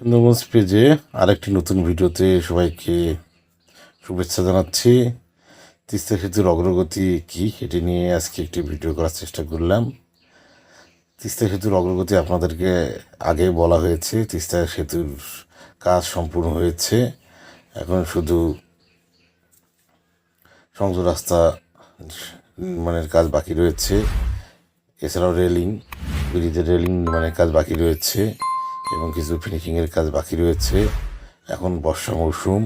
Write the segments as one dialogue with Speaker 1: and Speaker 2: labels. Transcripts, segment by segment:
Speaker 1: সুন্দরগঞ্জ পেজে আরেকটি নতুন ভিডিওতে সবাইকে শুভেচ্ছা জানাচ্ছি। তিস্তা সেতুর অগ্রগতি কী এটি নিয়ে আজকে একটি ভিডিও করার চেষ্টা করলাম। তিস্তা সেতুর অগ্রগতি আপনাদেরকে আগে বলা হয়েছে, তিস্তা সেতুর কাজ সম্পূর্ণ হয়েছে। এখন শুধু সংযোগ রাস্তা, নির্মাণের কাজ বাকি রয়েছে। এছাড়াও রেলিং, ব্রিজের রেলিং নির্মাণের কাজ বাকি রয়েছে। এবং কিছু ফিনিশিংয়ের কাজ বাকি রয়েছে। এখন বর্ষা মৌসুম,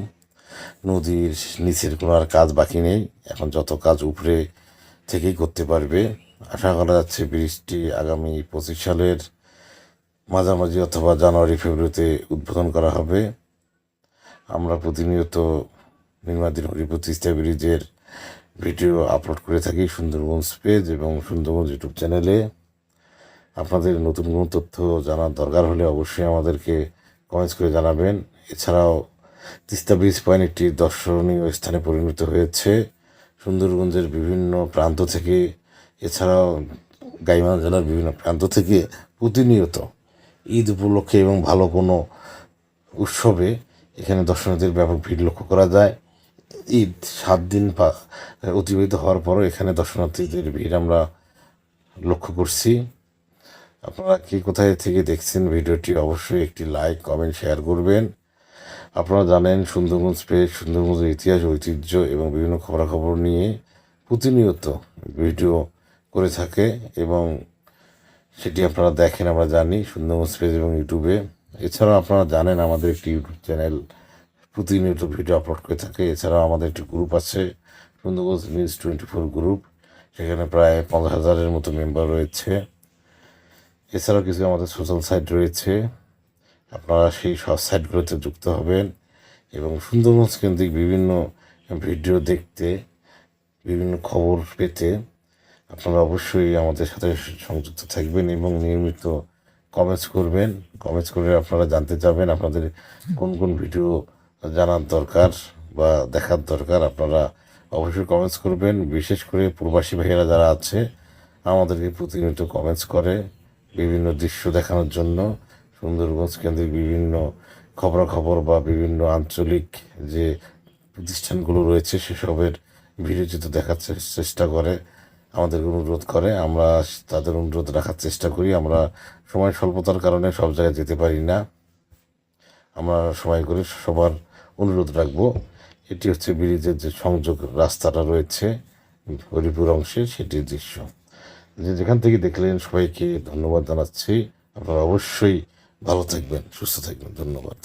Speaker 1: নদীর নিচের কোনো আর কাজ বাকি নেই। এখন যত কাজ উপরে থেকেই করতে পারবে। আশা করা যাচ্ছে ব্রিজটি আগামী পঁচিশ সালের মাঝামাঝি অথবা জানুয়ারি, ফেব্রুয়ারিতে উদ্বোধন করা হবে। আমরা প্রতিনিয়ত নির্মাদিন হরিপুর তিস্তা ব্রিজের ভিডিও আপলোড করে থাকি সুন্দরবন পেজ এবং সুন্দরবন ইউটিউব চ্যানেলে আপনাদের নতুন কোনো তথ্য জানার দরকার হলে অবশ্যই আমাদেরকে কমেন্টস করে জানাবেন। এছাড়াও তিস্তা ব্রিজ পয়েন্ট একটি দর্শনীয় স্থানে পরিণত হয়েছে। সুন্দরগঞ্জের বিভিন্ন প্রান্ত থেকে, এছাড়াও গাইবান্ধা জেলার বিভিন্ন প্রান্ত থেকে প্রতিনিয়ত ঈদ উপলক্ষে এবং ভালো কোনো উৎসবে এখানে দর্শনার্থীর ব্যাপক ভিড় লক্ষ্য করা যায়। ঈদ সাত দিন অতিবাহিত হওয়ার পরও এখানে দর্শনার্থীদের ভিড় আমরা লক্ষ্য করছি। আপনারা কি কোথায় থেকে দেখছেন ভিডিওটি, অবশ্যই একটি লাইক কমেন্ট শেয়ার করবেন। আপনারা জানেন সুন্দরবন পেজ সুন্দরবনের ইতিহাস, ঐতিহ্য এবং বিভিন্ন খবরাখবর নিয়ে প্রতিনিয়ত ভিডিও করে থাকে এবং সেটি আপনারা দেখেন, আমরা জানি সুন্দরবন পেজ এবং ইউটিউবে এছাড়াও আপনারা জানেন আমাদের একটি ইউটিউব চ্যানেল প্রতিনিয়ত ভিডিও আপলোড করে থাকে। এছাড়াও আমাদের একটি গ্রুপ আছে, Sundarban news twenty four group সেখানে প্রায় পঞ্চাশ হাজারের মতো মেম্বার রয়েছে। এছাড়াও কিছু আমাদের সোশ্যাল সাইট রয়েছে। আপনারা সেই সব সাইটগুলোতে যুক্ত হবেন এবং সুন্দরবন কেন্দ্রিক বিভিন্ন ভিডিও দেখতে, বিভিন্ন খবর পেতে আপনারা অবশ্যই আমাদের সাথে সংযুক্ত থাকবেন এবং নিয়মিত কমেন্টস করবেন। কমেন্টস করে আপনারা জানতে চাবেন আপনাদের কোন কোন ভিডিও জানার দরকার বা দেখার দরকার। আপনারা অবশ্যই কমেন্টস করবেন। বিশেষ করে প্রবাসী ভাইয়েরা যারা আছে, আমাদেরকে প্রতিনিয়ত কমেন্টস করে। বিভিন্ন দৃশ্য দেখানোর জন্য সুন্দরগঞ্জ কেন্দ্রিক বিভিন্ন খবরাখবর বা বিভিন্ন আঞ্চলিক যে প্রতিষ্ঠানগুলো রয়েছে, সেসবের ভিডিও চিত্র দেখার চেষ্টা করে আমাদের অনুরোধ করে। আমরা তাদের অনুরোধ রাখার চেষ্টা করি। আমরা সময় স্বল্পতার কারণে সব জায়গায় যেতে পারি না। আমরা সময় করে সবার অনুরোধ রাখব। এটি হচ্ছে ব্রিজের যে সংযোগ রাস্তাটা রয়েছে, হরিপুর অংশে সেটির দৃশ্য। যে যেখান থেকে দেখলেন সবাইকে ধন্যবাদ জানাচ্ছি। আপনারা অবশ্যই ভালো থাকবেন সুস্থ থাকবেন। ধন্যবাদ।